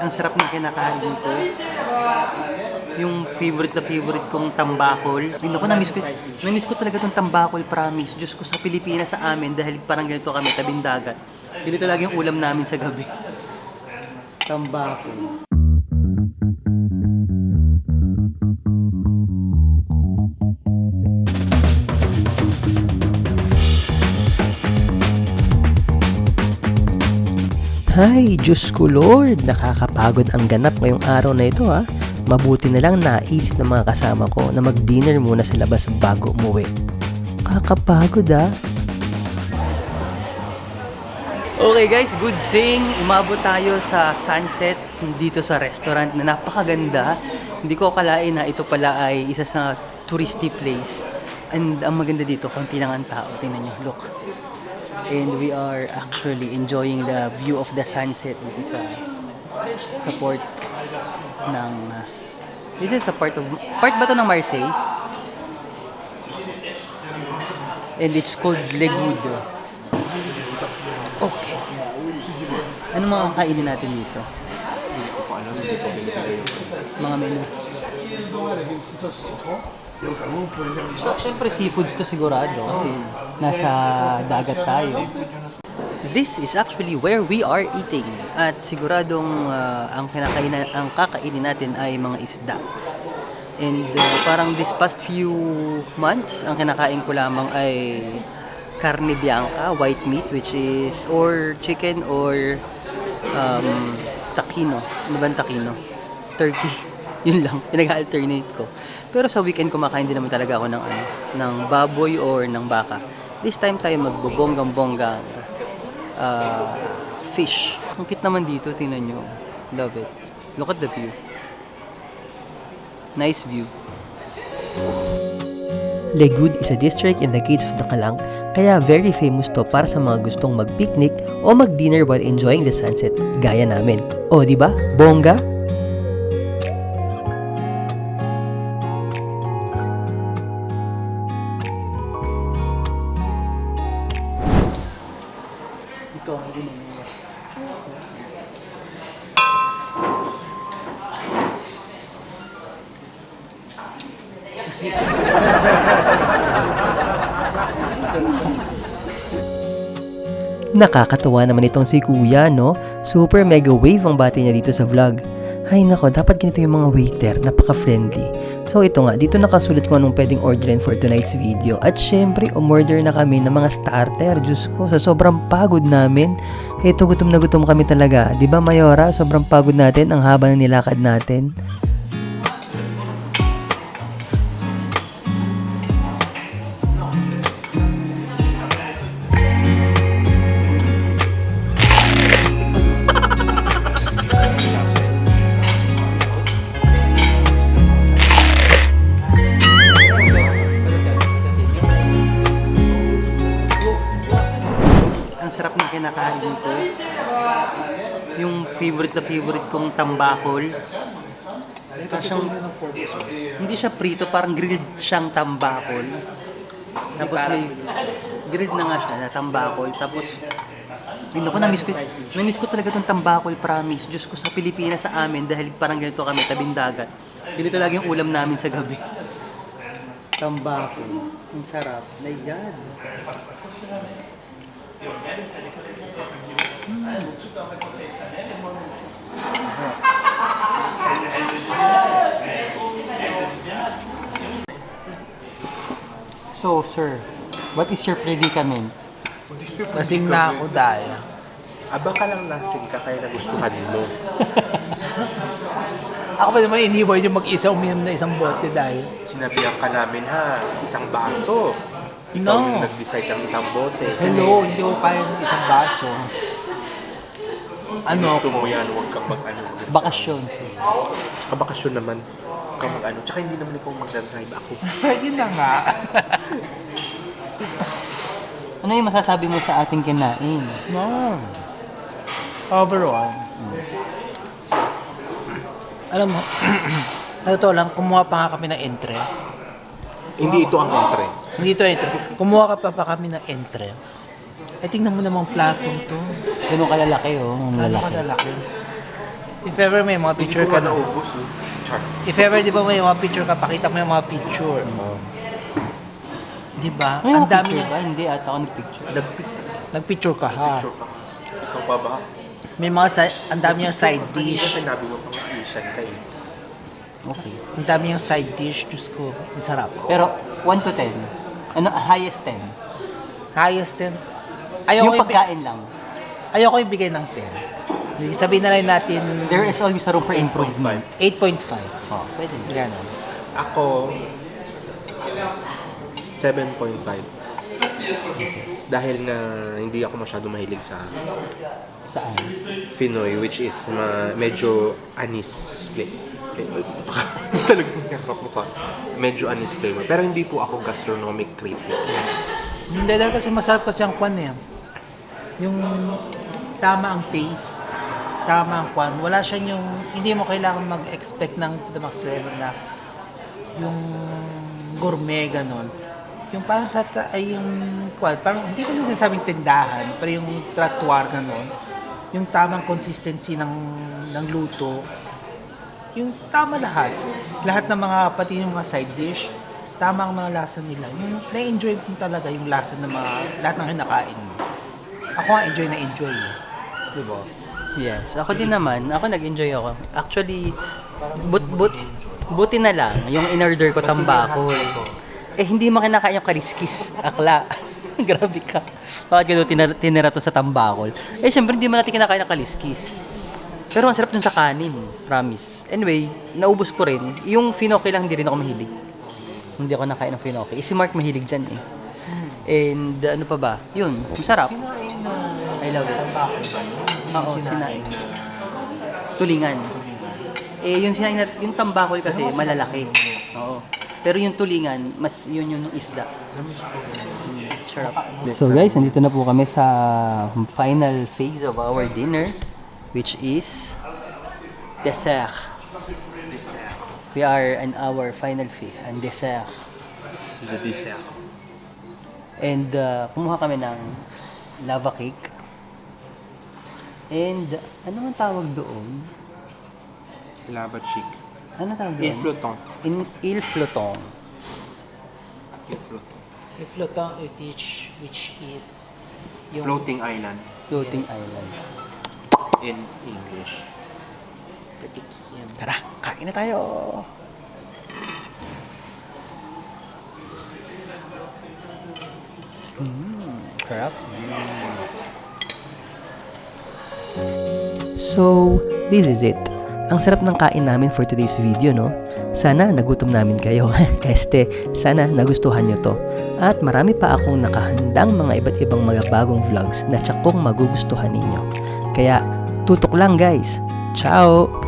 ang sarap ng kinakain ko. Yung favorite na favorite kong tambakol. Hindi ko, na-miss ko, na-miss ko talaga tong tambakol, promise. Diyos ko, sa Pilipinas, sa amin, dahil parang ganito kami, tabing dagat. Ganito lagi yung ulam namin sa gabi. Tambakol. Hay, Diyos ko Lord, nakakapagod ang ganap ngayong araw na ito ha. Mabuti na lang naisip ng mga kasama ko na mag-dinner muna sa labas bago umuwi. Kakapagod ha. Okay guys, good thing umabot tayo sa sunset dito sa restaurant na napakaganda. Hindi ko akalain na ito pala ay isa sa touristy place. And ang maganda dito, konti lang ang tao. Tingnan nyo, look. And we are actually enjoying the view of the sunset dito sa sa port ng uh, This is a part of part ba to ng Marseille? And it's called Le Goude. Okay. Ano mga kainin natin dito? Mga menu. So, syempre seafoods to sigurado kasi nasa dagat tayo. This is actually where we are eating at siguradong ah, ang kinakainan ang kakainin natin ay mga isda. And ah, parang this past few months ang kinakain ko lamang ay carne bianca, white meat which is or chicken or um, takino. Ano ba takino? Turkey. Yun lang, pinag-alternate ko. Pero sa weekend kumakain din naman talaga ako ng ano, ng baboy or ng baka. This time tayo magbobonggang-bonggang uh, fish. Ang cute naman dito, tingnan nyo. Love it. Look at the view. Nice view. Legud is a district in the gates of Nakalang, kaya very famous to para sa mga gustong mag-picnic o mag-dinner while enjoying the sunset, gaya namin. O, di ba? Bongga? Ikaw, hindi mo Nakakatawa naman itong si Kuya, no? Super mega wave ang bati niya dito sa vlog. Ay nako, dapat ganito yung mga waiter, napaka-friendly. So ito nga, dito nakasulat ko anong pwedeng orderin for tonight's video. At syempre, umorder na kami ng mga starter. Diyos ko, sa sobrang pagod namin. Ito, gutom na gutom kami talaga. Ba Mayora, sobrang pagod natin, ang haba ng nilakad natin. Favorite na favorite kong tambakol. Parang siyang, hindi siya prito, parang grilled siyang tambakol. Tapos may grilled na nga siya na tambakol. Tapos hindi ko na-miss ko, na-miss ko talaga tong tambakol, promise. Diyos ko sa Pilipinas sa amin dahil parang ganito kami, tabing dagat. Ganito lagi yung ulam namin sa gabi. Tambakol. Ang sarap. My God. So, sir, what is your predicament? Lasing na ako dahil. Aba ka lang lasing ka kaya nagustuhan mo. Ako pa naman iniwan yung mag-isa uminom na isang bote dahil. Sinabihan ka namin ha, isang baso. Ikaw No. yung nag-decide ng isang bote. Hello, hindi ko kaya ng isang baso. Ano Gusto mo yan, huwag kang mag-ano. Bakasyon. Kabakasyon naman. Huwag kang mag-ano. Tsaka hindi naman ikaw mag-drive ako. Yun na nga. Ano yung masasabi mo sa ating kinain? No. Overall. Alam mo, na totoo lang, kumuha pa nga kami ng entry. hindi ito ang entre. Hindi ito entry. Kumuha ka pa pa kami ng entry. Ay, tingnan mo namang platong to. Ganun kalalaki, oh. Ang Ano lalaki. ka lalaki? If ever may mga picture ka na, naubos eh. Char. if ever di ba may mga picture ka, pakita mo yung mga picture. Di ba? May Ang mga dami picture niya. ba? Hindi ata ako nag-picture. Nag-picture Nagpicture ka ha. ka. Ikaw pa ba? May mga si- ang dami niyang side Kanina dish. sinabi mo pang Asian ka eh. Okay. Ang dami niyang side dish. Diyos ko, ang sarap. Pero 1 to 10. Ano, highest 10. Highest din. Ayoko, yung pagkain lang. ayoko ibigay ng 10. Sabihin na lang natin There is always a room for improvement. 8.5. Oh, pwede. Ganon. Ako, 7.5. Dahil nga hindi ako masyado mahilig sa Saan? Pinoy, which is ma- medyo anis flavor. Talagang hirap mo sa medyo anis. Pero hindi po ako gastronomic critic. Hindi dahil kasi masarap kasi ang kwan eh. Yung tama ang taste, tama ang kwan. Wala siya yung, hindi mo kailangan mag-expect ng to the max level na yung gourmet ganon. Yung parang sa, ta- ay yung kwan, parang hindi ko nasasabing tindahan, pero yung tratwar ganon. Yung tamang consistency ng, ng luto, yung tama lahat. Lahat ng mga, pati yung mga side dish, tama ang mga lasa nila. Yung na-enjoy mo talaga yung lasa ng mga, lahat ng kinakain mo. Ako nga enjoy na enjoy. eh. Di ba? Yes. Ako din naman. Ako nag-enjoy ako. Actually, but, but, buti na lang, yung in-order ko tambako. Eh, hindi mo kinakain yung kaliskis. Akla. Grabe ka. Bakit gano'n tinira, tinira to sa tambakol? Eh, syempre, hindi mo natin kinakain ang kaliskis. Pero ang sarap dun sa kanin. Promise. Anyway, naubos ko rin. Yung finoke lang, hindi rin ako mahilig. Hindi ako nakain ng finoke. Eh, si Mark mahilig dyan eh. And ano pa ba? Yun, masarap. Sinain na I love it. Oo, sinain. Tulingan. Eh, yung sinain na, yung tambakol kasi malalaki. Oo. Pero yung tulingan, mas yun yung isda. Mm, sarap. So guys, nandito na po kami sa final phase of our dinner, which is dessert. We are in our final phase, and dessert. The dessert. And uh, kumuha kami ng lava cake. And ano ang tawag doon? Lava chick. Ano tawag doon? Il flottant. In il flottant. Il flottant. If Flotan Utich, which is yung Floating island Floating island. In English. patikim. Tara, kain na tayo! Mm, sarap. So, this is it. Ang sarap ng kain namin for today's video, no? Sana nagutom namin kayo. este, sana nagustuhan nyo to. At marami pa akong nakahandang mga iba't ibang mga bagong vlogs na tiyakong magugustuhan ninyo. Kaya, tutok lang guys! Ciao!